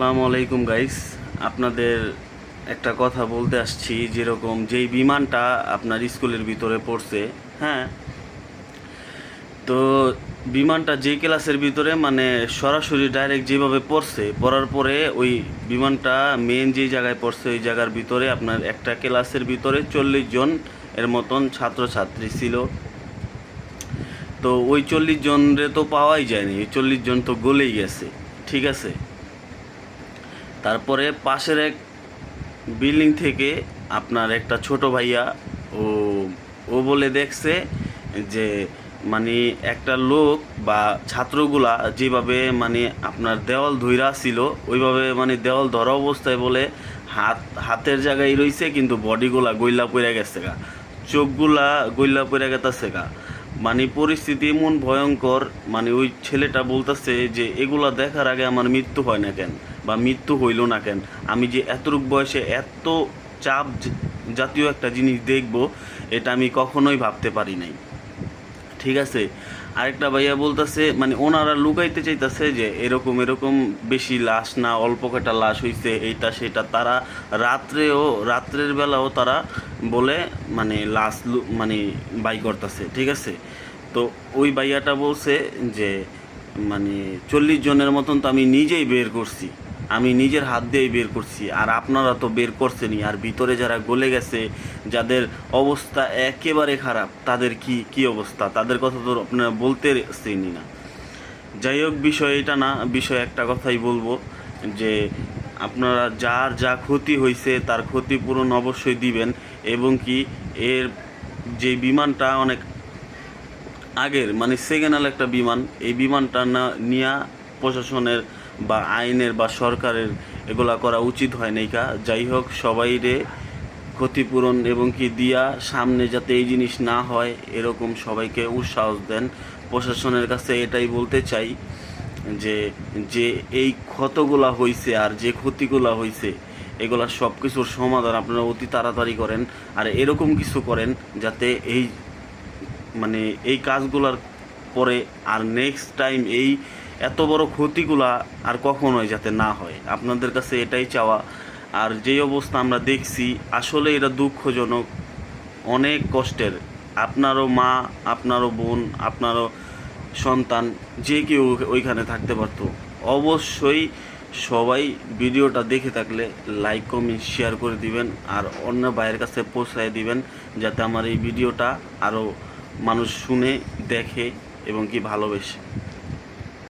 আসসালামু আলাইকুম গাইস আপনাদের একটা কথা বলতে আসছি, যেরকম যেই বিমানটা আপনার স্কুলের ভিতরে পড়ছে হ্যাঁ? তো বিমানটা যে ক্লাসের ভিতরে মানে সরাসরি ডাইরেক্ট যেভাবে পড়ছে, পড়ার পরে ওই বিমানটা মেন যে জায়গায় পড়ছে, ওই জায়গার ভিতরে আপনার একটা ক্লাসের ভিতরে চল্লিশ জন এর মতন ছাত্রছাত্রী ছিল। তো ওই চল্লিশ জনরে তো পাওয়াই যায়নি, ওই চল্লিশ জন তো গলেই গেছে, ঠিক আছে? তারপরে পাশের এক বিল্ডিং থেকে আপনার একটা ছোট ভাইয়া, ও ও বলে দেখছে যে মানে একটা লোক বা ছাত্রগুলা যেভাবে মানে আপনার দেওয়াল ধইরা ছিল, ওইভাবে মানে দেওয়াল ধরা অবস্থায় বলে হাত, হাতের জায়গায় রইছে, কিন্তু বডিগুলা গইলা পড়ে গেছে গা। চোখগুলা গইলা পড়ে গেছে গা। মানে পরিস্থিতি এমন ভয়ঙ্কর মানে ওই ছেলেটা বলতেছে যে, এগুলা দেখার আগে আমার মৃত্যু হয় না কেন? বা মৃত্যু হইল না কেন? আমি যে এতটুক বয়সে এত চাপ জাতীয় একটা জিনিস দেখব, এটা আমি কখনোই ভাবতে পারি নাই। ঠিক আছে? আরেকটা ভাইয়া বলতেছে মানে ওনারা লুকাইতে চাইতেছে যে, এরকম এরকম বেশি লাশ না, অল্প কটা লাশ হইছে, এইটা, সেটা। তারা রাত্রেও, রাত্রের বেলাও তারা বলে মানে লাশ মানে বাই করতেছে, ঠিক আছে? তো ওই বাইয়াটা বলছে যে মানে চল্লিশ জনের মতন তো আমি নিজেই বের করছি। আমি নিজের হাত দিয়েই বের করছি, আর আপনারা তো বের করছেনই, আর ভিতরে যারা গলে গেছে, যাদের অবস্থা একেবারে খারাপ, তাদের কি কি অবস্থা? তাদের কথা তো আপনারা বলতে চেনি না। যাই হোক, বিষয় এটা না, বিষয় একটা কথাই বলব যে আপনারা যার যা ক্ষতি হয়েছে তার ক্ষতিপূরণ অবশ্যই দিবেন এবং কি এর যে বিমানটা অনেক আগের মানে সেকেন্ড একটা বিমান, এই বিমানটা না, নিয়া প্রশাসনের বা আইনের বা সরকারের এগুলা করা উচিত হয় নাই কা। যাই হোক, সবাই রে ক্ষতিপূরণ এবং কি দিয়া সামনে যাতে এই জিনিস না হয়, এরকম সবাইকে উৎসাহ দেন। প্রশাসনের কাছে এটাই বলতে চাই। যে যে এই ক্ষতগুলা হইছে আর যে ক্ষতিগুলা হয়েছে এগুলা সব কিছুর সমাধান আপনারা অতি তাড়াতাড়ি করেন আর এরকম কিছু করেন যাতে এই মানে এই কাজগুলার পরে আর নেক্সট টাইম এই এত বড় ক্ষতিগুলা আর কখনোই যাতে না হয়। আপনাদের কাছে এটাই চাওয়া। আর যেই অবস্থা আমরা দেখছি, আসলে এটা দুঃখজনক, অনেক কষ্টের। আপনারও মা, আপনারও বোন, আপনারও সন্তান যে কেউ ওইখানে থাকতে পারতো। অবশ্যই সবাই ভিডিওটা দেখে থাকলে লাইক কমেন্ট শেয়ার করে দিবেন আর অন্য ভাইয়ের কাছে পৌঁছায় দিবেন যাতে আমার এই ভিডিওটা আরও মানুষ শুনে, দেখে এবং কি ভালোবেসে।